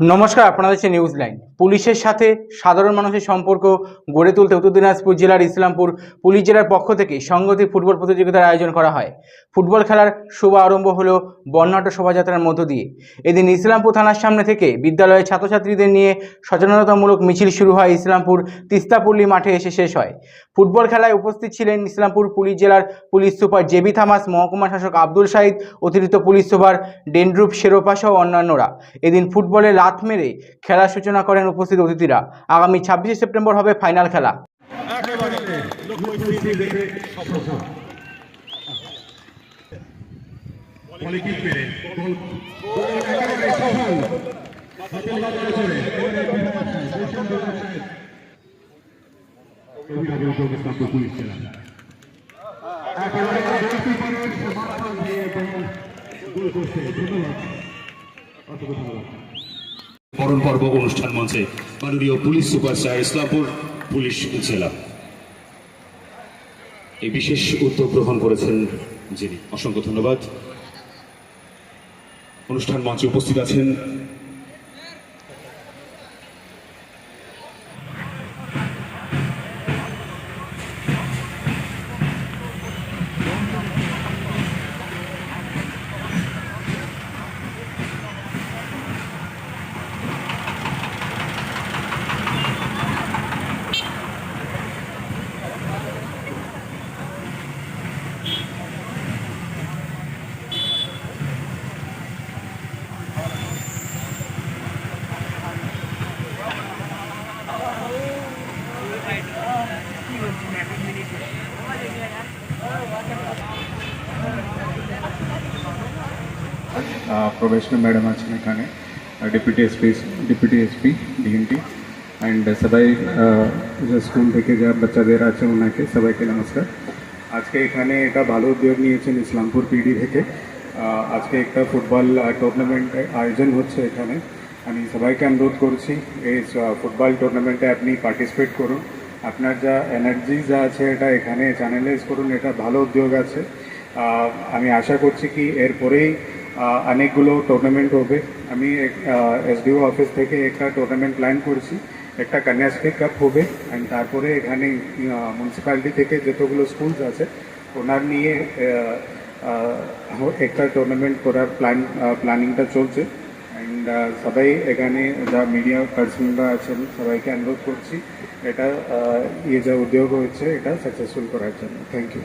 নমস্কার, আপনারা দেখছেন নিউজ লাইন পুলিশের সাথে সাধারণ মানুষের সম্পর্ক গড়ে তুলতে উত্তর দিনাজপুর জেলার ইসলামপুর পুলিশ জেলার পক্ষ থেকে সংগতি ফুটবল প্রতিযোগিতার আয়োজন করা হয়। ফুটবল খেলার শুভ আরম্ভ হলো বর্ণাঢ্য শোভাযাত্রার মধ্য দিয়ে। এদিন ইসলামপুর থানার সামনে থেকে বিদ্যালয়ের ছাত্রছাত্রীদের নিয়ে সচেতনতামূলক মিছিল শুরু হয় ইসলামপুর তিস্তাপল্লী মাঠে এসে শেষ হয়। ফুটবল খেলায় উপস্থিত ছিলেন ইসলামপুর পুলিশ জেলার পুলিশ সুপার জেবি থামাস, মহকুমা শাসক আব্দুল শাহিদ অতিরিক্ত পুলিশ সুপার ডেন্ড্রুপ শেরোপা সহ অন্যান্যরা। এদিন ফুটবলে লাথ মেরে খেলার সূচনা করেন উপস্থিত অতিথিরা। আগামী ছাব্বিশে সেপ্টেম্বর হবে ফাইনাল খেলা। মরণ পর্ব অনুষ্ঠান মঞ্চে মাননীয় police super sir Islampur police জেলা। এই বিশেষ উদ্যোগ গ্রহণ করেছেন যিনি। অসংখ্য ধন্যবাদ। অনুষ্ঠান মঞ্চে উপস্থিত আছেন প্রবেশনা ম্যাডাম আছেন এখানে deputy SP deputy SP DMT and সবাই স্কুল থেকে যা বাচ্চাদের আছে ওনাকে সবাইকে নমস্কার। আজকে এখানে এটা ভালো উদ্যোগ নিয়েছেন ইসলামপুর পিডি থেকে। আজকে একটা ফুটবল টুর্নামেন্ট আয়োজন হচ্ছে এখানে। আমি সবাইকে অনুরোধ করছি, এই ফুটবল টুর্নামেন্টে আপনি পার্টিসিপেট করুন। আপনার যা এনার্জি যা আছে এটা এখানে চ্যানেলাইজ করুন, এটা ভালো উদ্যোগ আছে। আমি আশা করছি কি এরপরেই অনেকগুলো টুর্নামেন্ট হবে। আমি এসডিও অফিস থেকে একটা টুর্নামেন্ট প্ল্যান করছি। একটা কন্যাশ্রী কাপ হবে অ্যান্ড তারপরে এখানে মিউনিসিপ্যালিটি থেকে যতগুলো স্কুলস আছে, ওনার নিয়ে একটা টুর্নামেন্ট করার প্ল্যান প্ল্যানিংটা চলছে। অ্যান্ড সবাই এখানে যা মিডিয়া পার্সনরা আছেন, সবাইকে অনুরোধ করছি, এটা ইয়ে যা উদ্যোগ হয়েছে, এটা সাকসেসফুল করার জন্য। Thank you